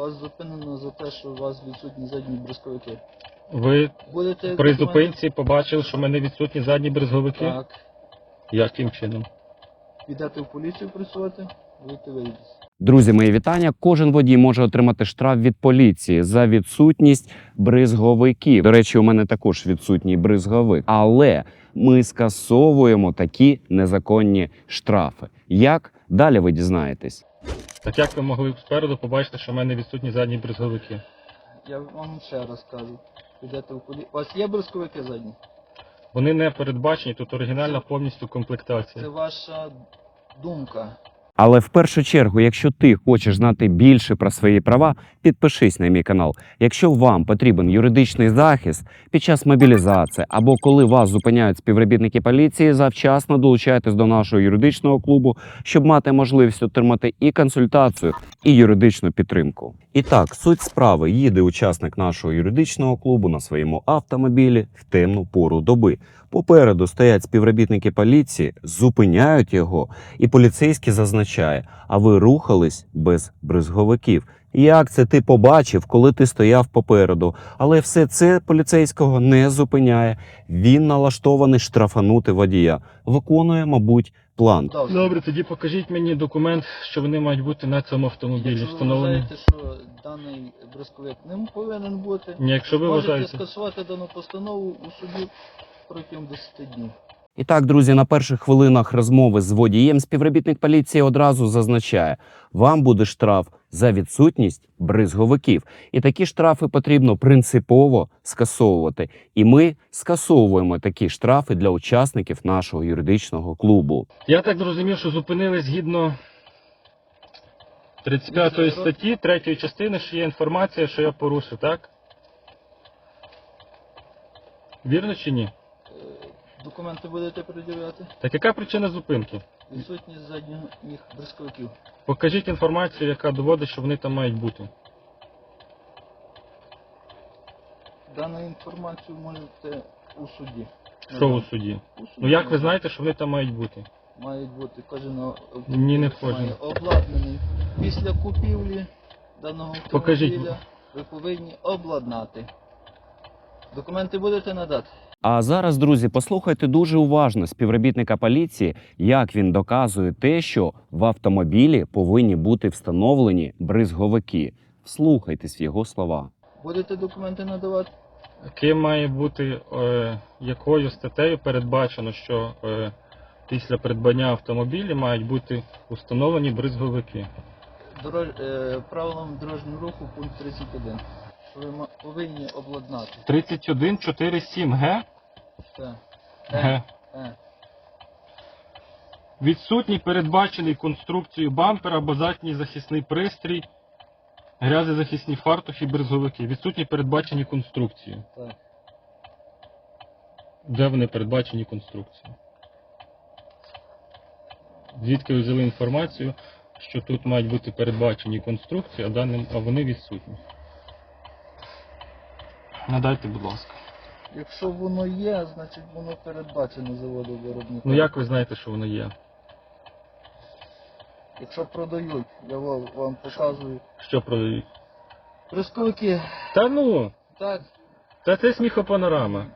Вас зупинено за те, що у вас відсутні задні бризковики. Ви Будете при зупинці побачили, що в мене відсутні задні брезговики? Так. Яким чином? Підете в поліцію працювати, будете виїдете. Друзі, мої вітання. Кожен водій може отримати штраф від поліції за відсутність бризговиків. До речі, у мене також відсутній бризговик. Але ми скасовуємо такі незаконні штрафи. Як далі ви дізнаєтесь? Так як ви могли спереду побачити, що в мене відсутні задні бризговики? Я вам ще раз кажу. Підете в колі. У вас є бризковики задні? Вони не передбачені, тут оригінальна повністю комплектація. Це ваша думка. Але в першу чергу, якщо ти хочеш знати більше про свої права, підпишись на мій канал. Якщо вам потрібен юридичний захист під час мобілізації або коли вас зупиняють співробітники поліції, завчасно долучайтесь до нашого юридичного клубу, щоб мати можливість отримати і консультацію, і юридичну підтримку. І так, суть справи їде учасник нашого юридичного клубу на своєму автомобілі в темну пору доби. Попереду стоять співробітники поліції, зупиняють його і поліцейський зазначає: а ви рухались без бризговиків. Як це ти побачив, коли ти стояв попереду? Але все це поліцейського не зупиняє. Він налаштований штрафанути водія. Виконує, мабуть, план. Добре. Тоді покажіть мені документ, що вони мають бути на цьому автомобілі Якщо ви встановлені. вважаєте, що даний бризковик не повинен бути, Ні, якщо ви можете вважаєте. скасувати дану постанову у суді протягом 10 днів. І так, друзі, на перших хвилинах розмови з водієм співробітник поліції одразу зазначає: вам буде штраф за відсутність бризговиків. І такі штрафи потрібно принципово скасовувати. І ми скасовуємо такі штрафи для учасників нашого юридичного клубу. Я так зрозумів, що зупинили згідно 35 статті, 3 частини, що є інформація, що я порушив, так? Вірно чи ні? Документи будете пред'являти? Так яка причина зупинки? Відсутність задніх бризковиків. Покажіть інформацію, яка доводить, що вони там мають бути. Дану інформацію можете у суді. Що у суді? У суді Ну як ви знаєте, що вони там мають бути? Мають бути кожен Ні, не кожен. обладнаний. Після купівлі даного Покажіть. автомобіля ви повинні обладнати. Документи будете надати? А зараз, друзі, послухайте дуже уважно співробітника поліції, як він доказує те, що в автомобілі повинні бути встановлені бризговики. Вслухайтесь в його слова. Будете документи надавати? Ким має бути, е, якою статтею передбачено, що е, після придбання автомобіля мають бути установлені бризговики? Дорож... Е, правилам дорожнього руху пункт 31. Ви повинні обладнати. 3147 Г? Все. Г. Е. Відсутній передбачений конструкцією бампер або задній захисний пристрій, грязезахисні фартухи, бризговики. Відсутні передбачені конструкції. Так. Де вони передбачені конструкції? Звідки ви взяли інформацію, що тут мають бути передбачені конструкції, а вони відсутні? Надайте, будь ласка. Якщо воно є, значить воно передбачено заводу виробника. Ну як ви знаєте, що воно є? Якщо продають, я вам, вам показую. Що продають? Бризковики, Та ну, так, та це сміхопанорама.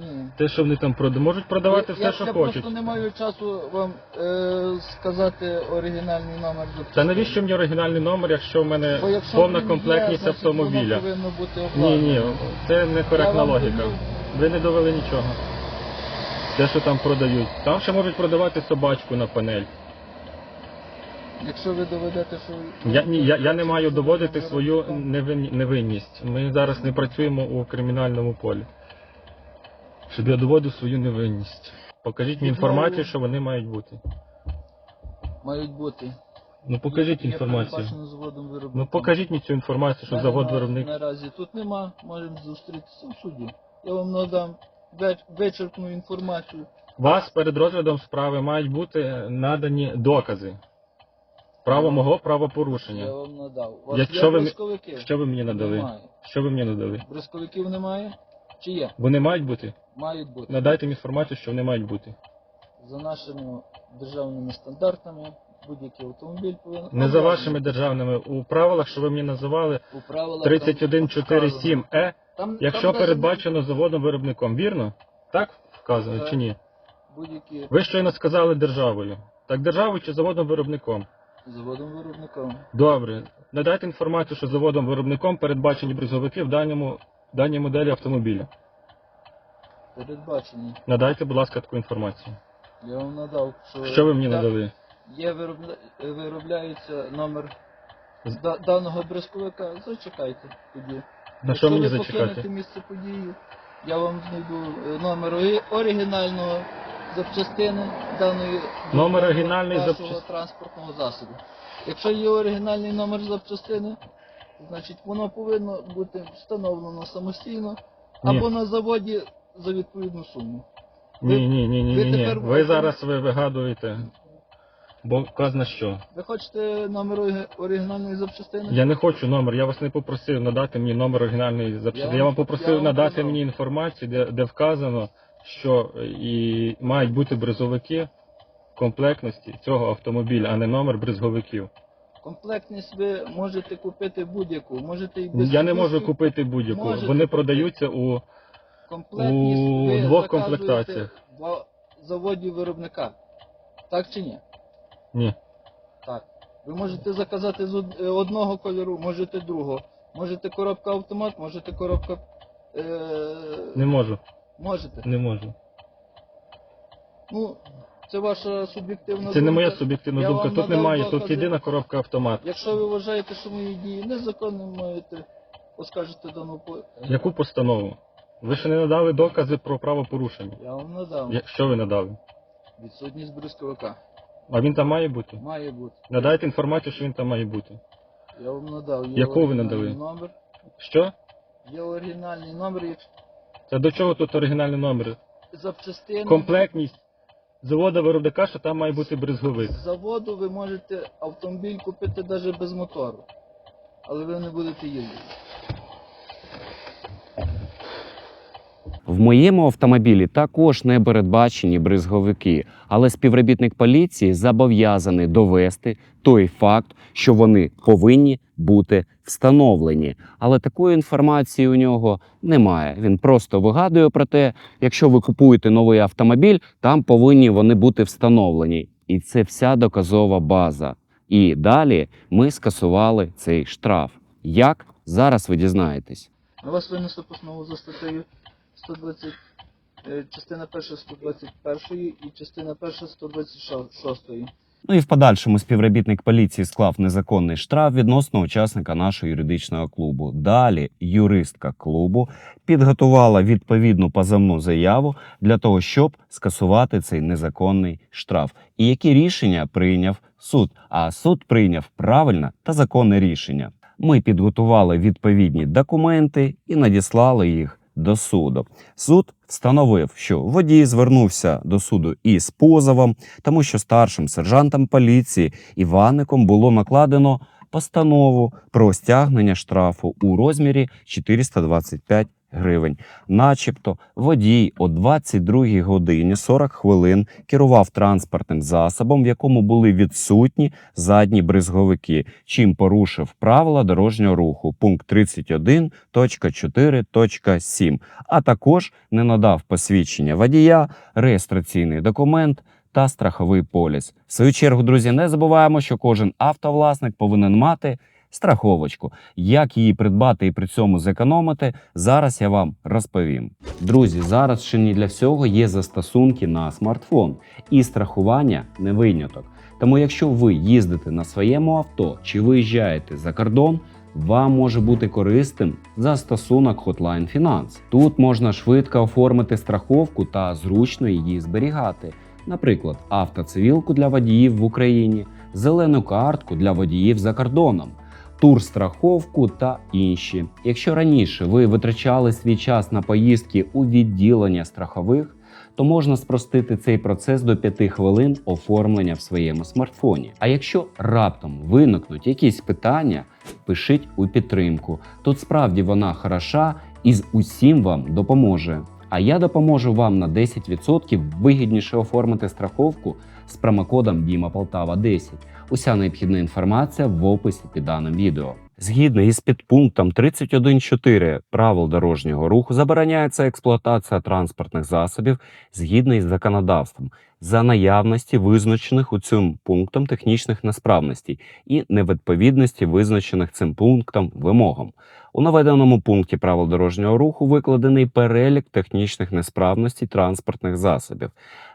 Ні. Те, що вони там продають, можуть продавати все, я, що я хочуть. просто не маю часу вам е, сказати оригінальний номер запису. Та навіщо мені оригінальний номер, якщо в мене Бо якщо повна він комплектність значить, автомобіля? Воно повинно бути Ні, обладнане. ні, це некоректна Я вам логіка. довів. Ви не довели нічого. Те, що там продають. Там ще можуть продавати собачку на панель. Якщо ви доведете, що... ви- Я, ні, я, я не маю доводити свою невин- невинність. Ми зараз не працюємо у кримінальному полі. Щоб я доводив свою невинність. Покажіть мені інформацію, що вони мають бути. Мають бути. Ну покажіть інформацію. Ну покажіть мені цю інформацію, що завод виробник. Наразі тут нема, можемо зустрітися в суді. Я вам надам вичерпну інформацію. Вас перед розглядом справи мають бути надані докази. Право мого правопорушення. Я вам надав. У вас Якщо є ви Що ви мені надали? Немає. Що ви мені надали? Бризковиків немає? Чи є? Вони мають бути? Мають бути. Надайте мені інформацію, що вони мають бути. За нашими державними стандартами будь-який автомобіль повинен Не за вашими державними у правилах, що ви мені правилах 3147Е, Там- якщо там передбачено заводом виробником, вірно? Так вказано Так. чи ні? будь-які Ви щойно сказали державою. Так державою чи заводом виробником? заводом виробником. Добре. Надайте інформацію, що заводом виробником передбачені бризовики в даному, даній моделі автомобіля. Передбачені. Надайте, будь ласка, таку інформацію. Я вам надав, що, Що ви мені та- надали? Є виробля... виробляється номер З- да- даного бризковика. Зачекайте тоді. На що мені ви покинете зачекати? місце події, я вам знайду е, номер оригінального запчастини даної Номер оригінальної вашого запчас- транспортного засобу. Якщо є оригінальний номер запчастини, значить воно повинно бути встановлено самостійно Ні. або на заводі за відповідну суму. Ви- Ні, ні, ні, ні, ви ні, ні. тепер Ви зараз ви вигадуєте. Бо вказано що? Ви хочете номер ори- оригінальної запчастини? Я не хочу номер, я вас не попросив надати мені номер оригінальної запчастини. Я вам попросив я вам надати казав. мені інформацію, де, де вказано, що е, і мають бути бризовики комплектності цього автомобіля, а не номер бризговиків. Комплектність ви можете купити будь-яку, можете і без Я не можу купити будь-яку. Можете Вони купити. продаються у Комплектність у ви двох заказуєте комплектаціях. В заводі виробника. Так чи ні? ні. Так. Ви можете заказати з од- е, одного кольору, можете другого. Можете коробка автомат, можете коробка. Е... Не можу. Можете. Не можу. Ну, це ваша суб'єктивна думка. Це не моя суб'єктивна Я думка. вам Тут надав немає, тут докази. єдина коробка автомат. Якщо ви вважаєте, що мої дії незаконні, маєте оскаржити дану по. Яку постанову? Ви ще не надали докази про правопорушення. Я вам надав. Я- Що ви надали? Відсутність бризковика. А він там має бути? Має бути. Надайте інформацію, що він там має бути. Я вам надав. Є Яку ви оригінальний надали? Номер. Що? Є оригінальний номер, як Це до чого тут оригінальний номер? запчастини. Комплектність завода виробника, що там має бути бризговик. З заводу ви можете автомобіль купити навіть без мотору. Але ви не будете їздити. В моєму автомобілі також не передбачені бризговики, але співробітник поліції зобов'язаний довести той факт, що вони повинні бути встановлені. Але такої інформації у нього немає. Він просто вигадує про те, якщо ви купуєте новий автомобіль, там повинні вони бути встановлені. І це вся доказова база. І далі ми скасували цей штраф. Як зараз ви дізнаєтесь? На вас винесли постанову за статтею 120, е, частина перша 121 і частина перша 126. Ну і в подальшому співробітник поліції склав незаконний штраф відносно учасника нашого юридичного клубу. Далі юристка клубу підготувала відповідну позовну заяву для того, щоб скасувати цей незаконний штраф. І які рішення прийняв суд? А суд прийняв правильне та законне рішення. Ми підготували відповідні документи і надіслали їх до суду. Суд встановив, що водій звернувся до суду із позовом, тому що старшим сержантом поліції Іванником було накладено постанову про стягнення штрафу у розмірі 425 гривень. Начебто водій о 22 годині 40 хвилин керував транспортним засобом, в якому були відсутні задні бризговики, чим порушив правила дорожнього руху пункт 31.4.7, а також не надав посвідчення водія, реєстраційний документ та страховий поліс. В свою чергу, друзі, не забуваємо, що кожен автовласник повинен мати страховочку. Як її придбати і при цьому зекономити, зараз я вам розповім. Друзі, зараз в шині для всього є застосунки на смартфон, і страхування не виняток. Тому, якщо ви їздите на своєму авто чи виїжджаєте за кордон, вам може бути корисним застосунок Hotline Finance. Тут можна швидко оформити страховку та зручно її зберігати. Наприклад, автоцивілку для водіїв в Україні, зелену картку для водіїв за кордоном, турстраховку та інші. Якщо раніше ви витрачали свій час на поїздки у відділення страхових, то можна спростити цей процес до 5 хвилин оформлення в своєму смартфоні. А якщо раптом виникнуть якісь питання, пишіть у підтримку. Тут справді вона хороша і з усім вам допоможе. А я допоможу вам на 10% вигідніше оформити страховку з промокодом Діма Полтава 10. Уся необхідна інформація в описі під даним відео. Згідно із підпунктом 31.4 правил дорожнього руху забороняється експлуатація транспортних засобів згідно із законодавством за наявності визначених у цьому пунктом технічних несправностей і невідповідності визначених цим пунктом вимогам. У наведеному пункті правил дорожнього руху викладений перелік технічних несправностей транспортних засобів,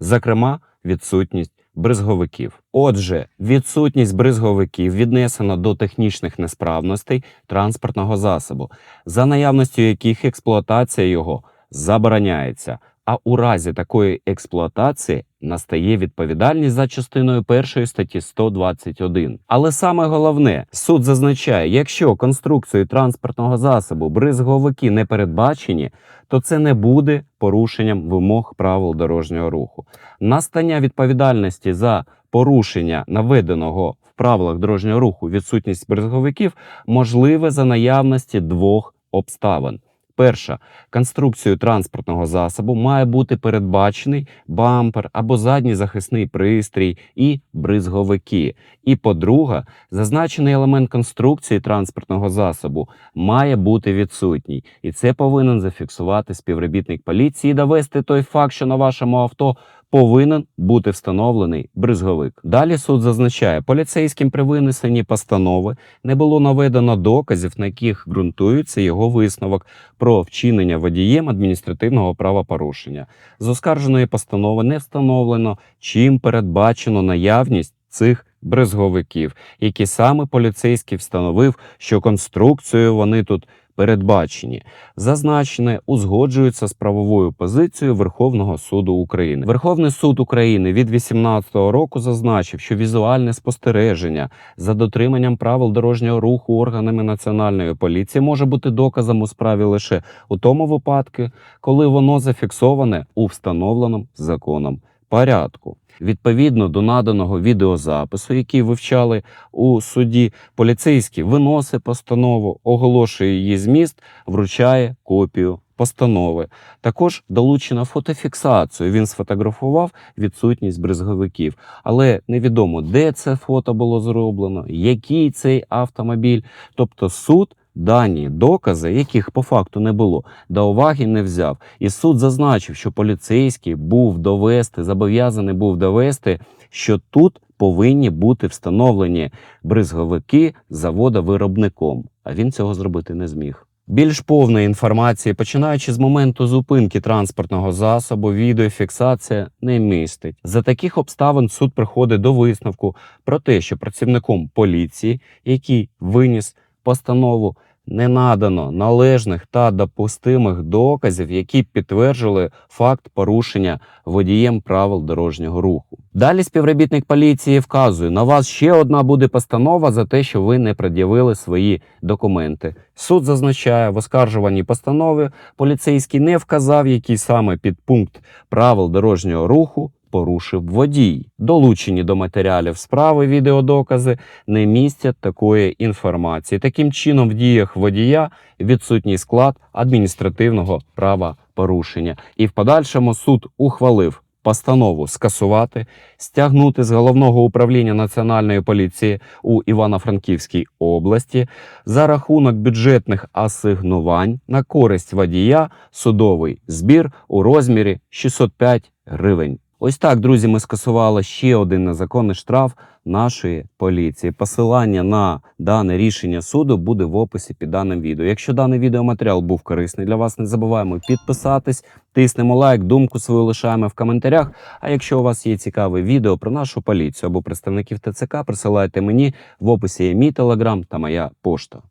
зокрема, відсутність бризговиків. Отже, відсутність бризговиків віднесена до технічних несправностей транспортного засобу, за наявністю яких експлуатація його забороняється. А у разі такої експлуатації настає відповідальність за частиною першої статті 121. Але саме головне, суд зазначає, якщо конструкцією транспортного засобу бризговики не передбачені, то це не буде порушенням вимог правил дорожнього руху. Настання відповідальності за порушення наведеного в правилах дорожнього руху відсутність бризговиків можливе за наявності двох обставин. Перша конструкцією транспортного засобу має бути передбачений бампер або задній захисний пристрій і бризговики. І по-друге, зазначений елемент конструкції транспортного засобу має бути відсутній, і це повинен зафіксувати співробітник поліції і довести той факт, що на вашому авто повинен бути встановлений бризговик. Далі суд зазначає, поліцейським при винесенні постанови не було наведено доказів, на яких ґрунтується його висновок про вчинення водієм адміністративного правопорушення. З оскарженої постанови не встановлено, чим передбачено наявність цих брезговиків, які саме поліцейський встановив, що конструкцією вони тут передбачені. Зазначене узгоджується з правовою позицією Верховного суду України. Верховний суд України від 2018 року зазначив, що візуальне спостереження за дотриманням правил дорожнього руху органами національної поліції може бути доказом у справі лише у тому випадку, коли воно зафіксоване у встановленому законом порядку. Відповідно до наданого відеозапису, який вивчали у суді, поліцейський виносить постанову, оголошує її зміст, вручає копію постанови. Також долучена фотофіксацію. Він сфотографував відсутність бризговиків, але невідомо, де це фото було зроблено, який цей автомобіль. Тобто суд дані докази, яких по факту не було, до уваги не взяв. І суд зазначив, що поліцейський був довести, зобов'язаний був довести, що тут повинні бути встановлені бризговики завода виробником. А він цього зробити не зміг. Більш повної інформації, починаючи з моменту зупинки транспортного засобу, відеофіксація не містить. За таких обставин суд приходить до висновку про те, що працівником поліції, який виніс постанову, не надано належних та допустимих доказів, які підтверджували факт порушення водієм правил дорожнього руху. Далі співробітник поліції вказує, на вас ще одна буде постанова за те, що ви не пред'явили свої документи. Суд зазначає в оскаржуванні постанови, поліцейський не вказав, який саме підпункт правил дорожнього руху порушив водій. Долучені до матеріалів справи відеодокази не містять такої інформації. Таким чином, в діях водія відсутній склад адміністративного права порушення. І в подальшому суд ухвалив постанову скасувати, стягнути з головного управління національної поліції у Івано-Франківській області за рахунок бюджетних асигнувань на користь водія судовий збір у розмірі 605 гривень. Ось так, друзі, ми скасували ще один незаконний штраф нашої поліції. Посилання на дане рішення суду буде в описі під даним відео. Якщо даний відеоматеріал був корисний для вас, не забуваємо підписатись, тиснемо лайк, думку свою лишаємо в коментарях. А якщо у вас є цікаве відео про нашу поліцію або представників ТЦК, присилайте мені в описі є мій телеграм та моя пошта.